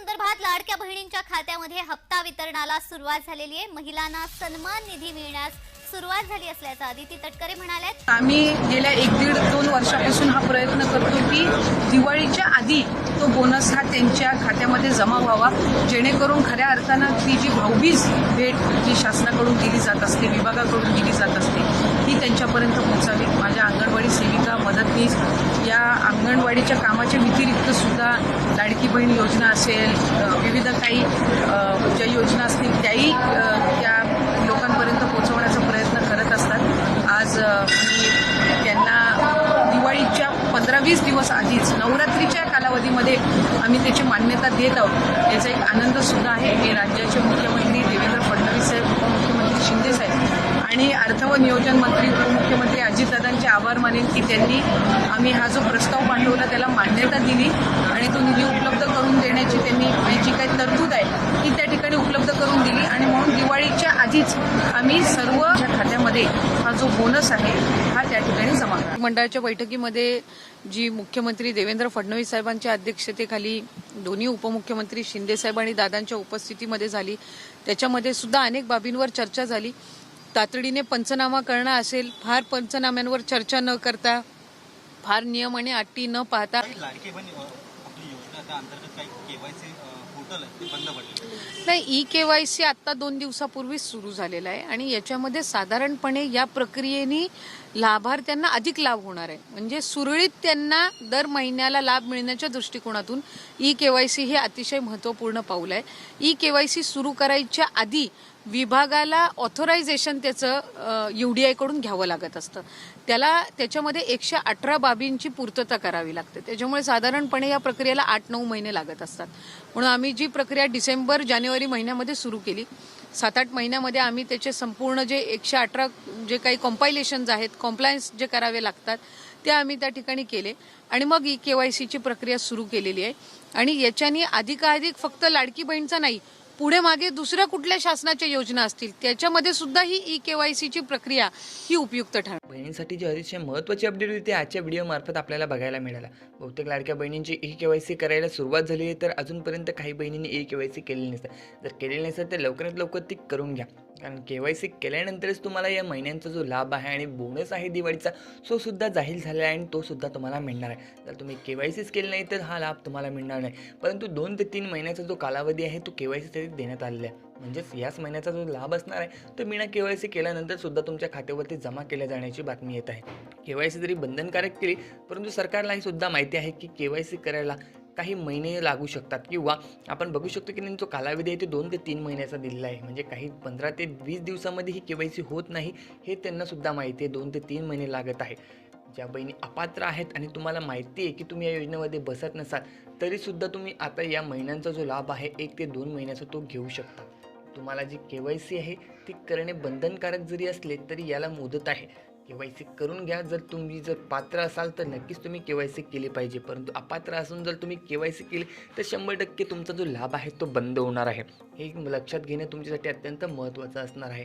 संदर्भात लाडक्या बहिणींच्या खात्यामध्ये हप्ता वितरणाला सुरुवात झालेली आहे. महिलांना सन्मान निधी मिळण्यास सुरुवात झाली असल्याचं आदिती तटकरे म्हणाल्यात आम्ही गेल्या एक दीड दोन वर्षापासून हा प्रयत्न करतो की दिवाळीच्या आधी तो बोनस हा त्यांच्या खात्यामध्ये जमा व्हावा. जेणेकरून खऱ्या अर्थानं ती जी भाऊबीज भेट जी शासनाकडून दिली जात असते विभागाकडून दिली जात असते ती त्यांच्यापर्यंत पोहोचावी. माझ्या अंगणवाडी सेविका मदतनीस अंगणवाडीच्या कामाच्या व्यतिरिक्त सुद्धा लाडकी बहीण योजना असेल विविध काही ज्या योजना असतील त्याही त्या लोकांपर्यंत पोहोचवण्याचा प्रयत्न करत असतात. आज मी त्यांना दिवाळीच्या पंधरा वीस दिवस आधीच नवरात्रीच्या कालावधीमध्ये आम्ही त्याची मान्यता देत आहोत. याचा एक आनंद सुद्धा आहे. हे राज्याचे मुख्यमंत्री देवेंद्र फडणवीस साहेब उपमुख्यमंत्री शिंदे साहेब आणि अर्थ व नियोजन मंत्री उपमुख्यमंत्री अजितदादांचे आभार मानेन की त्यांनी आम्ही हा जो प्रस्ताव पाठवला त्याला मान्यता दिली आणि तो निधी उपलब्ध करून देण्याची त्यांनी जी काही तरतूद आहे ती त्या ठिकाणी उपलब्ध करून दिली. आणि म्हणून दिवाळीच्या आधीच आम्ही सर्व खात्यामध्ये हा जो बोनस आहे हा त्या ठिकाणी जमा मंडळाच्या बैठकीमध्ये जी मुख्यमंत्री देवेंद्र फडणवीस साहेबांच्या अध्यक्षतेखाली दोन्ही उपमुख्यमंत्री शिंदे साहेब आणि दादांच्या उपस्थितीमध्ये झाली त्याच्यामध्ये सुद्धा अनेक बाबींवर चर्चा झाली. तातडीने पंचनामा करणं असेल फार पंचनाम्यांवर चर्चा न करता फार नियम आणि अटी न पाहता योजना अंतर्गत काही केवायसी पोर्टल आहे? ते बंद पडले. नाही ई केवायसी आता दोन दिवसापूर्वीच सुरू झालेला आहे आणि याच्यामध्ये साधारणपणे या प्रक्रियेने लाभार्थ्यांना अधिक लाभ होणार आहे. म्हणजे सुरळीत त्यांना दर महिन्याला लाभ मिळण्याच्या दृष्टिकोनातून ई केवायसी हे अतिशय महत्त्वपूर्ण पाऊल आहे. ई केवायसी सुरू करायच्या आधी विभागाला ऑथोरायझेशन त्याचं युडीआयकडून घ्यावं लागत असतं. त्याला त्याच्यामध्ये एकशे अठरा बाबींची पूर्तता करावी लागते. त्याच्यामुळे साधारणपणे या प्रक्रियेला आठ नऊ महिने लागत असतात. म्हणून आम्ही जी प्रक्रिया डिसेंबर जानेवारी महिन्यामध्ये सुरू केली. सात आठ महिन्यामध्ये आम्ही त्याचे संपूर्ण जे एकशे अठरा जे काही कॉम्पायलेशन्स आहेत कॉम्प्लायन्स जे करावे लागतात ते आम्ही त्या ठिकाणी केले. आणि मग ई सीची प्रक्रिया सुरू केलेली आहे. आणि याच्यानी अधिकाधिक फक्त लाडकी बहीणचा नाही पुढे मागे दुसऱ्या कुठल्या शासनाच्या योजना असतील त्याच्यामध्ये सुद्धा ही ई केवायसीची प्रक्रिया ही उपयुक्त ठरणार. बहिणींसाठी जी अतिशय महत्त्वाची अपडेट होती आजच्या व्हिडिओमार्फत आपल्याला बघायला मिळाला. बहुतेक लाडक्या बहिणींची ई के वाय सी करायला सुरुवात झाली आहे तर अजूनपर्यंत काही बहिणींनी ई के वाय सी केलेली नसतं. जर केलेली नसेल तर लवकरात लवकर ती करून घ्या. कारण के वाय सी केल्यानंतरच तुम्हाला या महिन्यांचा जो लाभ आहे आणि बोनस आहे दिवाळीचा तो सुद्धा जाहीर झालेला आहे आणि तो सुद्धा तुम्हाला मिळणार आहे. जर तुम्ही के वाय सीच केली नाही तर हा लाभ तुम्हाला मिळणार नाही. परंतु दोन ते तीन महिन्याचा जो कालावधी आहे तो के वाय सीसाठी देण्यात आलेला आहे. म्हणजेच याच महिन्याचा जो लाभ असणार आहे तो मीना के वाय सी केल्यानंतर सुद्धा तुमच्या खात्यावरती जमा केल्या जाण्याची बातमी येत आहे. के वाय सी जरी बंधनकारक केली परंतु सरकारलाही सुद्धा माहिती आहे की के वाय सी करायला काही महिने लागू शकतात किंवा आपण बघू शकतो की जो कालावधी आहे ते दोन ते तीन महिन्याचा दिलेला आहे. म्हणजे काही पंधरा ते वीस दिवसामध्ये ही के वाय सी होत नाही हे त्यांनासुद्धा माहिती आहे. दोन ते तीन महिने लागत आहे. ज्या बहिणी अपात्र आहेत आणि तुम्हाला माहिती आहे की तुम्ही या योजनेमध्ये बसत नसाल तरीसुद्धा तुम्ही आता या महिन्यांचा जो लाभ आहे एक ते दोन महिन्याचा तो घेऊ शकता. तुम्हाला जी के वाय सी आहे ती करणे बंधनकारक जरी असले तरी याला मुदत आहे. के वाय सी करून घ्या. जर तुम्ही जर पात्र असाल तर नक्कीच तुम्ही के वाय सी केली पाहिजे. परंतु अपात्र असून जर तुम्ही के वाय सी केली तर शंभर टक्के तुमचा जो लाभ आहे तो बंद होणार आहे. हे लक्षात घेणे तुमच्यासाठी अत्यंत महत्त्वाचं असणार आहे.